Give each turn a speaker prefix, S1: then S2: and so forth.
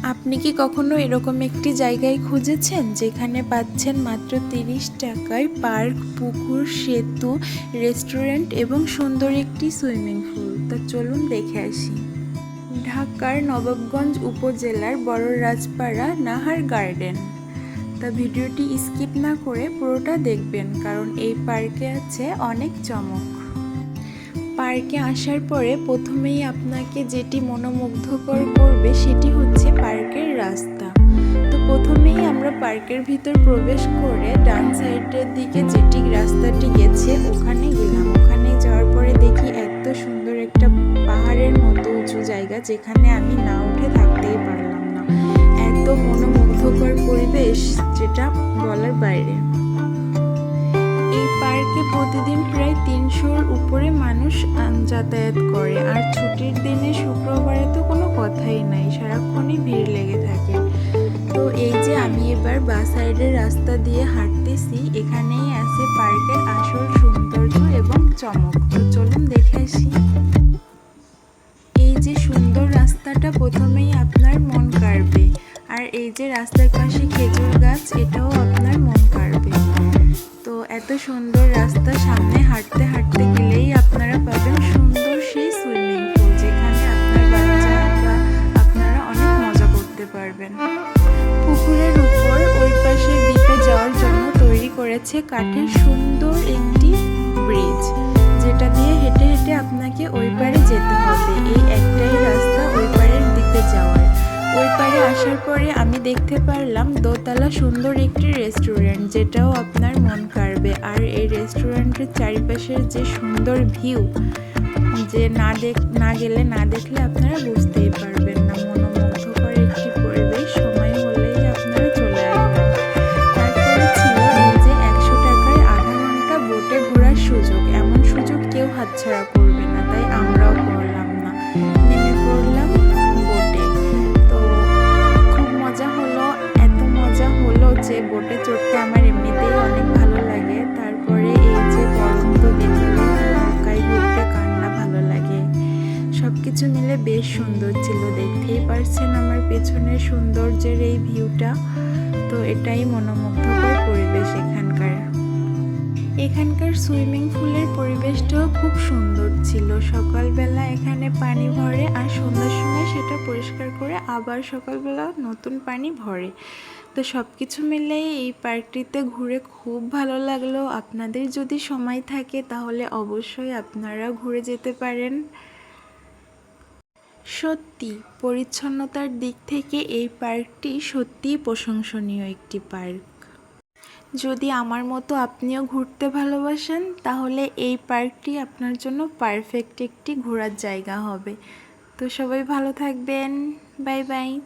S1: আপনি কি কখনো এরকম একটি জায়গায় খুঁজেছেন যেখানে পাচ্ছেন মাত্র তিরিশ টাকায় পার্ক, পুকুর, সেতু, রেস্টুরেন্ট এবং সুন্দর একটি সুইমিং পুল? তো চলুন দেখে আসি। ঢাকার নবাবগঞ্জ উপজেলার বড় রাজপাড়া নাহার গার্ডেন। তা ভিডিওটি স্কিপ না করে পুরোটা দেখবেন, কারণ এই পার্কে আছে অনেক চমক। পার্কে আসার পরে প্রথমেই আপনাকে যেটি মনোমুগ্ধকর করবে সেটি হচ্ছে পার্কের রাস্তা। তো প্রথমেই আমরা পার্কের ভিতর প্রবেশ করে ডান সাইডের দিকে যেটি রাস্তাটি গেছে, ওখানে গেলাম। ওখানে যাওয়ার পরে দেখি এত সুন্দর একটা পাহাড়ের মতো উঁচু জায়গা যেখানে আমি না উঠে থাকতেই পারলাম না। এত মনোমুগ্ধকর পরিবেশ যেটা বলার বাইরে। এই পার্কে প্রতিদিন প্রায় তিনশোর উপরে মানুষ যাতায়াত করে। আর ছুটির দিনে শুক্রবারে তো কোনো কথাই নাই, সারাক্ষণই ভিড় লেগে থাকে। তো এই যে আমি এবার বা সাইডের রাস্তা দিয়ে হাঁটতেছি, এখানেই আছে পার্কের আসল সৌন্দর্য এবং চমক। তো চলুন দেখে আসি। এই যে সুন্দর রাস্তাটা প্রথমেই আপনার মন কাড়বে, আর এই যে রাস্তার পাশে খেজুর গাছ, এটাও আপনার মন কাড়বে। তো এত সুন্দর রাস্তা, সামনে হাঁটতে হাঁটতে গেলেই আপনারা পাবেন সুন্দর সেই সুইমিং পুল যেখানে আপনার বাচ্চা বা আপনারা অনেক মজা করতে পারবেন। পুকুরের উপর ওই পাশের দ্বীপে যাওয়ার জন্য তৈরি করেছে কাঠের সুন্দর একটি ব্রিজ। দেখতে পারলাম দোতলা সুন্দর একটি রেস্টুরেন্ট যেটাও আপনার মন কাড়বে। আর এই রেস্টুরেন্টের চারিপাশের যে সুন্দর ভিউ যে না দেখ, না গেলে না দেখলে আপনারা বুঝতেই পারবেন না। মনোমুগ্ধকর একটি পরিবেশ, সময় হলেই আপনারা চলে আসবেন। তারপরে ছিল যে একশো টাকায় আধা ঘণ্টা বোটে ঘোরার সুযোগ। এমন সুযোগ কেউ হাতছাড়া মিলে বেশ সুন্দর ছিল, দেখতেই পারছেন আমার পেছনের সৌন্দর্যের এই ভিউটা। তো এটাই মনোমুগ্ধকর পরিবেশ এখানকার। এখানকার সুইমিং পুলের পরিবেশটাও খুব সুন্দর ছিল। সকালবেলা এখানে পানি ভরে আর সন্ধ্যার সময় সেটা পরিষ্কার করে আবার সকালবেলা নতুন পানি ভরে। তো সব কিছু মিলে এই পার্কটিতে ঘুরে খুব ভালো লাগল। আপনাদের যদি সময় থাকে তাহলে অবশ্যই আপনারা ঘুরে যেতে পারেন। সত্যি, পরিচ্ছন্নতার দিক থেকে এই পার্কটি সত্যিই প্রশংসনীয় একটি পার্ক। যদি আমার মতো আপনিও ঘুরতে ভালোবাসেন, তাহলে এই পার্কটি আপনার জন্য পারফেক্ট একটি ঘোরার জায়গা হবে। তো সবাই ভালো থাকবেন। Bye bye.